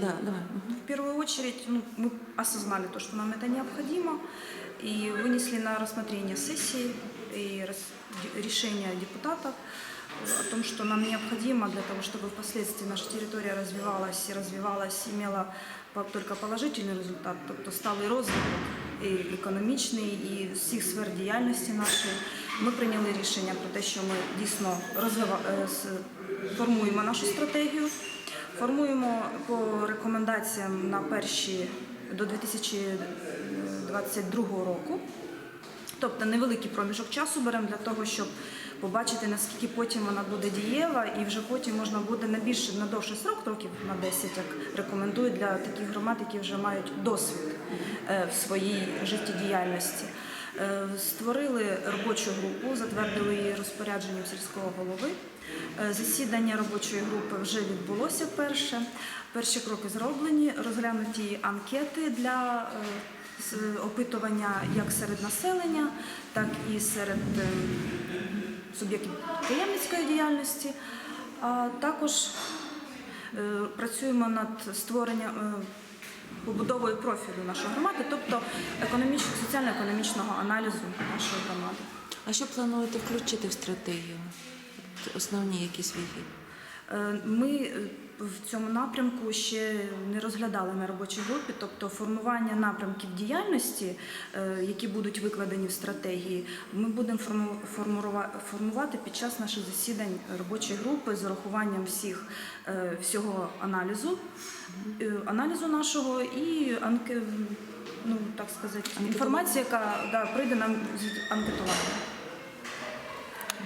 Да, давай. Мгм. В первую очередь ну, мы осознали то, что нам это необходимо, и вынесли на рассмотрение сессии и рас- де- решения депутатов о том, что нам необходимо для того, чтобы впоследствии наша территория развивалась и развивалась, имела по- только положительный результат, тобто сталий розвиток і економічний, і всіх сфер діяльності нашої. Ми прийняли рішення про те, що ми дійсно розвива... е, с- формуємо нашу стратегію. Формуємо по рекомендаціям на перші до 2022 року. Тобто невеликий проміжок часу беремо для того, щоб побачити, наскільки потім вона буде дієва, і вже потім можна буде на більше на довший срок, років на 10, як рекомендують для таких громад, які вже мають досвід е, в своїй життєдіяльності. Е, Створили робочу групу, затвердили її розпорядженням сільського голови. Е, Засідання робочої групи вже відбулося перше. Перші кроки зроблені, розглянуті анкети для е, опитування як серед населення, так і серед суб'єктів підприємницької діяльності. А також працюємо над створенням побудовою профілю нашої громади, тобто економічно, соціально-економічного аналізу нашої громади. А що плануєте включити в стратегію? Основні якісь віхи? Е, Ми е, в цьому напрямку ще не розглядали на робочій групі, тобто формування напрямків діяльності, е, які будуть викладені в стратегії, ми будемо форму- формувати під час наших засідань робочої групи з урахуванням всіх всього аналізу, аналізу нашого і анке, ну так сказати, інформація, яка да, прийде нам з анкетування.